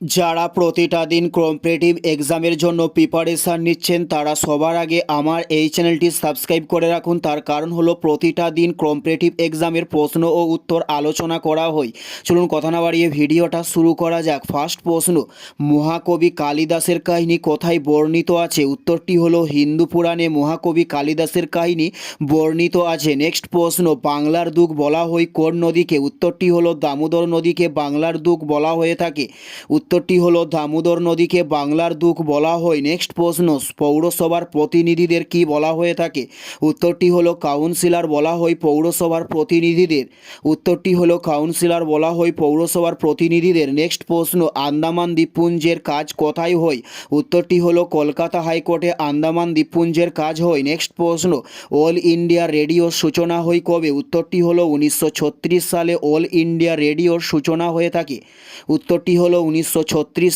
যারা প্রতিটা দিন কম্পিটিটিভ এক্সামের জন্য প্রিপারেশান নিচ্ছেন, তারা সবার আগে আমার এই চ্যানেলটি সাবস্ক্রাইব করে রাখুন। তার কারণ হলো প্রতিটা দিন কম্পিটিটিভ এক্সামের প্রশ্ন ও উত্তর আলোচনা করা হয়। চলুন কথা না বাড়িয়ে ভিডিওটা শুরু করা যাক। ফার্স্ট প্রশ্ন, মহাকবি কালিদাসের কাহিনী কোথায় বর্ণিত আছে? উত্তরটি হলো হিন্দু পুরাণে মহাকবি কালিদাসের কাহিনী বর্ণিত আছে। নেক্সট প্রশ্ন, বাংলার দুঃখ বলা হয় কোন নদীকে? উত্তরটি হলো দামোদর নদীকে বাংলার দুঃখ বলা হয়ে থাকে। উত্তরটি হলো, দামোদর নদীকে বাংলার দুঃখ বলা হয়। নেক্সট প্রশ্ন, পৌরসভার প্রতিনিধিদের কি বলা হয়ে থাকে? উত্তরটি হলো, কাউন্সিলর বলা হয় পৌরসভার প্রতিনিধিদের। উত্তরটি হলো, কাউন্সিলর বলা হয় পৌরসভার প্রতিনিধিদের। নেক্সট প্রশ্ন, আন্দামান দ্বীপপুঞ্জের কাজ কোথায় হয়? উত্তরটি হলো, কলকাতা হাইকোর্টে আন্দামান দ্বীপপুঞ্জের কাজ হয়। নেক্সট প্রশ্ন, অল ইন্ডিয়া রেডিওর সূচনা হয় কবে? উত্তরটি হলো, উনিশশো ছত্রিশ সালে অল ইন্ডিয়া রেডিওর সূচনা হয়ে থাকে। উত্তরটি হলো, উনিশশো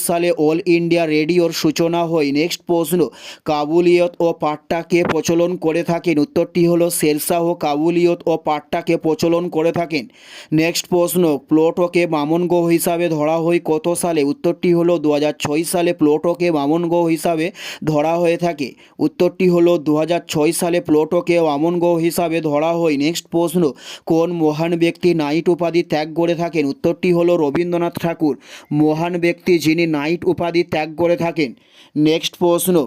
সালে অল ইন্ডিয়া রেডিওর সূচনা হয় নেক্সট প্রশ্ন, কাবুলিয়ত ও পাট্টাকে প্রচলন করে থাকেন। উত্তরটি হলো শেরশাহ কাবুলিয়ত ও পাট্টাকে প্রচলন করে থাকেন। নেক্সট প্রশ্ন, প্লোটোকে বামন গ্রহ হিসাবে ধরা হয় কত সালে? উত্তরটি হলো দু হাজার ছয় সালে প্লোটোকে বামন গ্রহ হিসাবে ধরা হয়ে থাকে। উত্তরটি হলো দু হাজার ছয় সালে প্লোটোকে বামন গ্রহ হিসাবে ধরা হয় নেক্সট প্রশ্ন, কোন মহান ব্যক্তি নাইট উপাধি ত্যাগ করে থাকেন? উত্তরটি হলো রবীন্দ্রনাথ ঠাকুর। মহান ব্যক্তি যিনি নাইট উপাধি ত্যাগ করে থাকেন। নেক্সট প্রশ্ন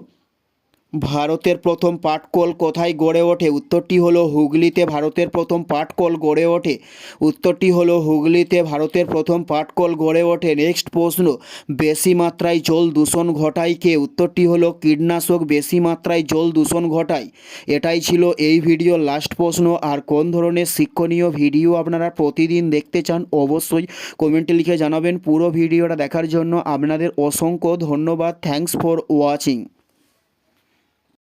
ভারতের প্রথম পাটকল কোথায় গড়ে ওঠে? উত্তরটি হলো হুগলিতে ভারতের প্রথম পাটকল গড়ে ওঠে। উত্তরটি হলো হুগলিতে ভারতের প্রথম পাটকল গড়ে ওঠে। নেক্সট প্রশ্ন, বেশি মাত্রায় জল দূষণ ঘটায় কে? উত্তরটি হলো কীটনাশক, বেশি মাত্রায় জল দূষণ ঘটায়। এটাই ছিল এই ভিডিওর লাস্ট প্রশ্ন, আর কোন ধরনের শিক্ষণীয় ভিডিও আপনারা প্রতিদিন দেখতে চান, অবশ্যই কমেন্টে লিখে জানাবেন। পুরো ভিডিওটা দেখার জন্য আপনাদের অসংখ্য ধন্যবাদ। Thanks for watching